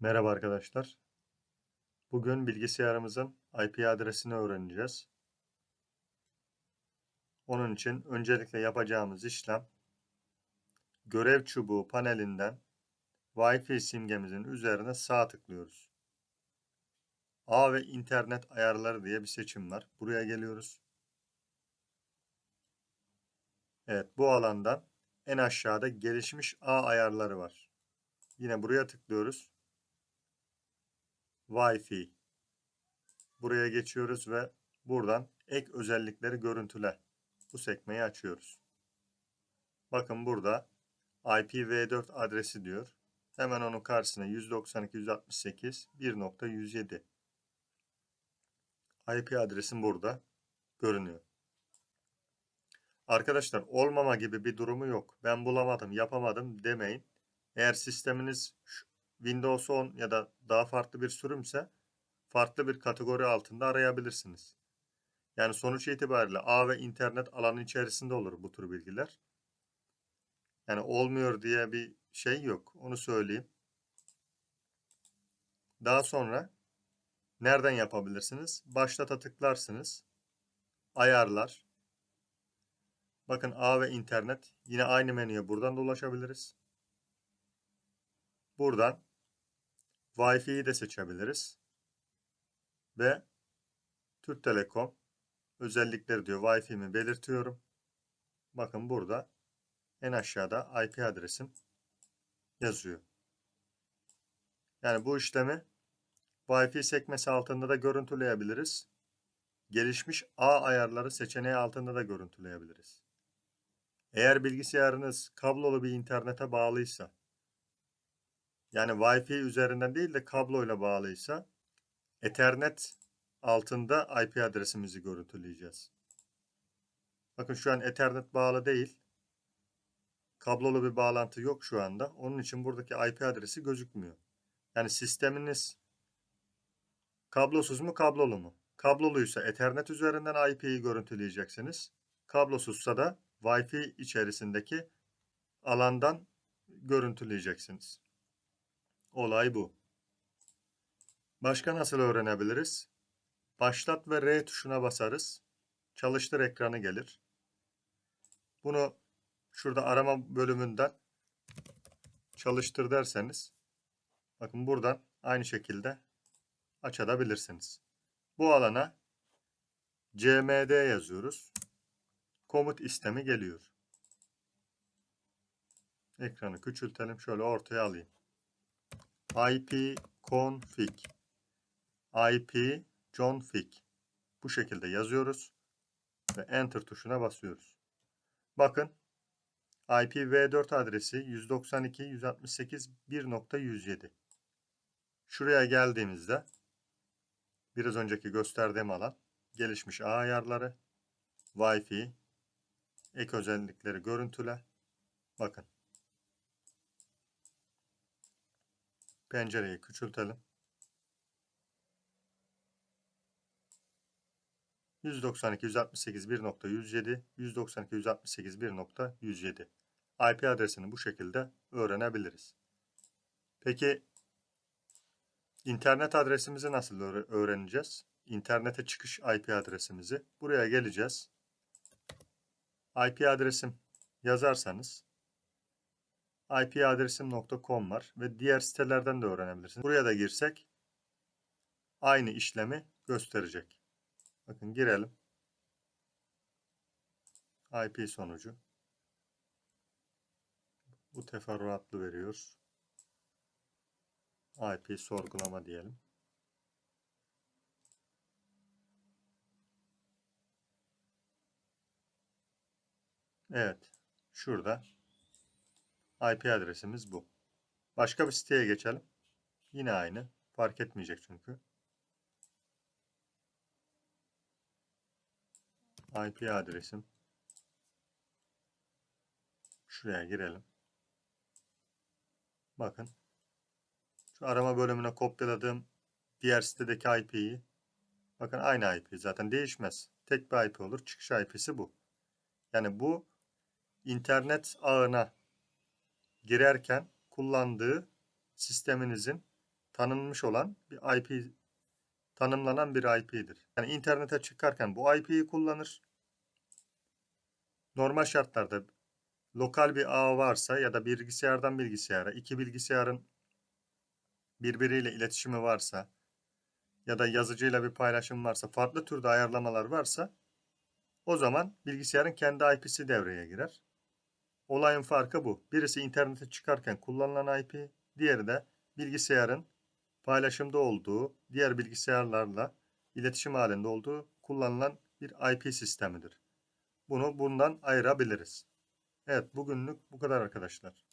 Merhaba arkadaşlar. Bugün bilgisayarımızın IP adresini öğreneceğiz. Onun için öncelikle yapacağımız işlem görev çubuğu panelinden Wi-Fi simgemizin üzerine sağ tıklıyoruz. Ağ ve internet ayarları diye bir seçim var. Buraya geliyoruz. Evet bu alandan en aşağıda gelişmiş ağ ayarları var. Yine buraya tıklıyoruz. Wi-Fi. Buraya geçiyoruz ve buradan ek özellikleri görüntüle. Bu sekmeyi açıyoruz. Bakın burada IPv4 adresi diyor. Hemen onun karşısına 192.168.1.107 IP adresim burada görünüyor. Arkadaşlar olmama gibi bir durumu yok. Ben bulamadım, yapamadım demeyin. Eğer sisteminiz Windows 10 ya da daha farklı bir sürümse farklı bir kategori altında arayabilirsiniz. Yani sonuç itibariyle ağ ve internet alanı içerisinde olur bu tür bilgiler. Yani olmuyor diye bir şey yok. Onu söyleyeyim. Daha sonra nereden yapabilirsiniz? Başlata tıklarsınız. Ayarlar. Bakın ağ ve internet yine aynı menüye buradan da ulaşabiliriz. Buradan Wi-Fi'yi de seçebiliriz. Ve Türk Telekom özellikleri diyor Wi-Fi'mi belirtiyorum. Bakın burada en aşağıda IP adresim yazıyor. Yani bu işlemi Wi-Fi sekmesi altında da görüntüleyebiliriz. Gelişmiş ağ ayarları seçeneği altında da görüntüleyebiliriz. Eğer bilgisayarınız kablolu bir internete bağlıysa yani Wi-Fi üzerinden değil de kabloyla bağlıysa Ethernet altında IP adresimizi görüntüleyeceğiz. Bakın şu an Ethernet bağlı değil. Kablolu bir bağlantı yok şu anda. Onun için buradaki IP adresi gözükmüyor. Yani sisteminiz kablosuz mu kablolu mu? Kabloluysa Ethernet üzerinden IP'yi görüntüleyeceksiniz. Kablosuzsa da Wi-Fi içerisindeki alandan görüntüleyeceksiniz. Olay bu. Başka nasıl öğrenebiliriz? Başlat ve R tuşuna basarız. Çalıştır ekranı gelir. Bunu şurada arama bölümünden çalıştır derseniz bakın buradan aynı şekilde açabilirsiniz. Bu alana cmd yazıyoruz. Komut istemi geliyor. Ekranı küçültelim. Şöyle ortaya alayım ipconfig ip config bu şekilde yazıyoruz ve enter tuşuna basıyoruz. Bakın IPv4 adresi 192.168.1.107 Şuraya geldiğimizde biraz önceki gösterdiğim alan gelişmiş ağ ayarları, Wi-Fi, ek özellikleri görüntüle. Bakın Pencereyi küçültelim. 192 168 1.107 192 168 1.107 IP adresini bu şekilde öğrenebiliriz. Peki internet adresimizi nasıl öğreneceğiz? İnternete çıkış IP adresimizi. Buraya geleceğiz. IP adresim yazarsanız ipadresim.com var ve diğer sitelerden de öğrenebilirsiniz. Buraya da girsek aynı işlemi gösterecek. Bakın girelim. IP sonucu. Bu teferruatlı veriyor. IP sorgulama diyelim. Evet. Şurada IP adresimiz bu. Başka bir siteye geçelim. Yine aynı. Fark etmeyecek çünkü. IP adresim. Şuraya girelim. Bakın. Şu arama bölümüne kopyaladığım diğer sitedeki IP'yi. Bakın aynı IP zaten değişmez. Tek bir IP olur. Çıkış IP'si bu. Yani bu internet ağına girerken kullandığı sisteminizin tanınmış olan bir IP tanımlanan bir IP'dir. Yani internete çıkarken bu IP'yi kullanır. Normal şartlarda lokal bir ağ varsa ya da bilgisayardan bilgisayara, iki bilgisayarın birbiriyle iletişimi varsa ya da yazıcıyla bir paylaşım varsa, farklı türde ayarlamalar varsa o zaman bilgisayarın kendi IP'si devreye girer. Olayın farkı bu. Birisi internete çıkarken kullanılan IP, diğeri de bilgisayarın paylaşımda olduğu, diğer bilgisayarlarla iletişim halinde olduğu kullanılan bir IP sistemidir. Bunu bundan ayırabiliriz. Evet, bugünlük bu kadar arkadaşlar.